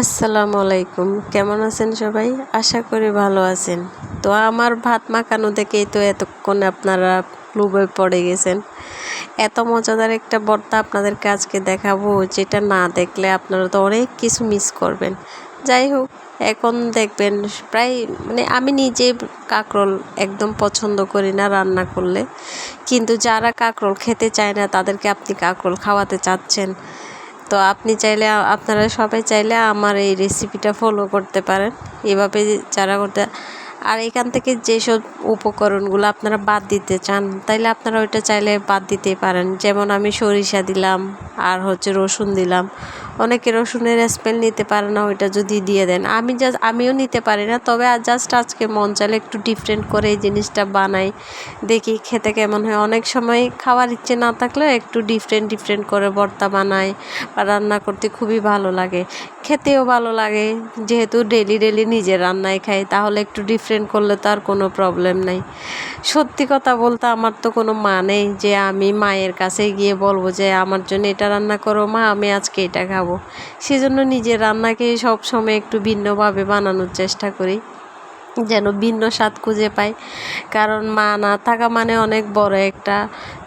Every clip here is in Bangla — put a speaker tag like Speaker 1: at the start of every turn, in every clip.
Speaker 1: আসসালামু আলাইকুম। কেমন আছেন সবাই? আশা করি ভালো আছেন। তো আমার ভাত মাখানো দেখেই তো এতক্ষণ আপনারা লুবে পড়ে গেছেন। এত মজাদার একটা ভর্তা আপনাদেরকে আজকে দেখাবো, যেটা না দেখলে আপনারা তো অনেক কিছু মিস করবেন। যাই হোক, এখন দেখবেন প্রায় মানে আমি নিজে কাঁকরোল একদম পছন্দ করি না রান্না করলে। কিন্তু যারা কাঁকরোল খেতে চায় না, তাদেরকে আপনি কাঁকরোল খাওয়াতে চাচ্ছেন। তো আপনি চাইলে, আপনারা সবাই চাইলে আমার এই রেসিপিটা ফলো করতে পারেন। এভাবে যারা করতে আর এখান থেকে যেসব উপকরণগুলো আপনারা বাদ দিতে চান, তাইলে আপনারা ওইটা চাইলে বাদ দিতে পারেন। যেমন আমি সরিষা দিলাম, আর হচ্ছে রসুন দিলাম। অনেকে রসুনের স্মেল নিতে পারে না, ওইটা যদি দিয়ে দেন। আমি জাস্ট আমিও নিতে পারি না, তবে আর জাস্ট আজকে মন চাইলে একটু ডিফারেন্ট করে এই জিনিসটা বানাই, দেখি খেতে কেমন হয়। অনেক সময় খাওয়ার ইচ্ছে না থাকলেও একটু ডিফারেন্ট ডিফারেন্ট করে ভর্তা বানাই বা রান্না করতে খুবই ভালো লাগে। খেতেও ভালো লাগে, যেহেতু ডেলি ডেলি নিজে রান্নায় খাই, তাহলে একটু ডিফারেন্ট করলে তো আর কোনো প্রবলেম নাই। সত্যি কথা বলতে আমার তো কোনো মা নেই যে আমি মায়ের কাছে গিয়ে বলব যে আমার জন্য এটা রান্না করো, মা আমি আজকে এটা খাব। সেজন্য নিজের রান্নাকে সবসময় একটু ভিন্নভাবে বানানোর চেষ্টা করি, যেন ভিন্ন স্বাদ খুঁজে পাই। কারণ মা না থাকা মানে অনেক বড় একটা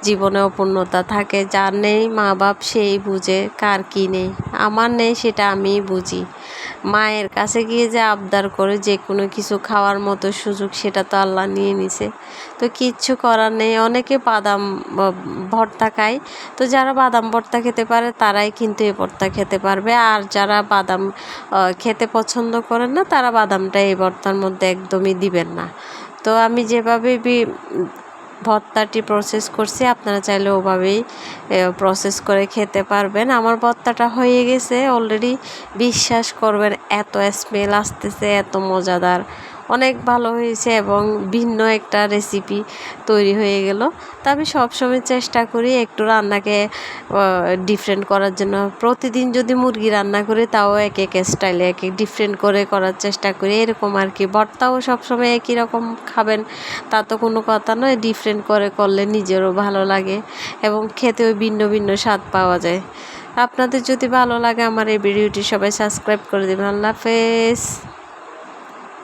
Speaker 1: জীবনে অপূর্ণতা থাকে, যার নেই মা বাপ সেই বুঝে, কার কী নেই? আমার নেই সেটা আমিই বুঝি। মায়ের কাছে গিয়ে যে আবদার করে যে কোনো কিছু খাওয়ার মতো সুযোগ সেটা তো আল্লাহ নিয়ে নিছে। তো কিচ্ছু করার নেই। অনেকে বাদাম ভর্তা খায়। তো যারা বাদাম ভর্তা খেতে পারে, তারাই কিন্তু এই ভর্তা খেতে পারবে। আর যারা বাদাম খেতে পছন্দ করেন না, তারা বাদামটা এই ভর্তার মধ্যে একদমই দিবেন না। তো আমি যেভাবে ভর্তাটি প্রসেস করছি, আপনারা চাইলে ওভাবেই প্রসেস করে খেতে পারবেন। আমার ভর্তাটা হয়ে গেছে অলরেডি বিশ্বাস করবেন, এত স্মেল আসতেছে, এত মজাদার। অনেক ভালো হয়েছে এবং ভিন্ন একটা রেসিপি তৈরি হয়ে গেল। তা আমি সবসময় চেষ্টা করি একটু রান্নাকে ডিফারেন্ট করার জন্য। প্রতিদিন যদি মুরগি রান্না করি তাও এক এক স্টাইলে এক এক ডিফারেন্ট করে করার চেষ্টা করি। এরকম আর কি। ভর্তাও সবসময় একই রকম খাবেন, তা তো কোনো কথা নয়। ডিফারেন্ট করে করলে নিজেরও ভালো লাগে এবং খেতেও ভিন্ন ভিন্ন স্বাদ পাওয়া যায়। আপনাদের যদি ভালো লাগে আমার এই ভিডিওটি সবাই সাবস্ক্রাইব করে দেবেন। আল্লাহ হাফেজ।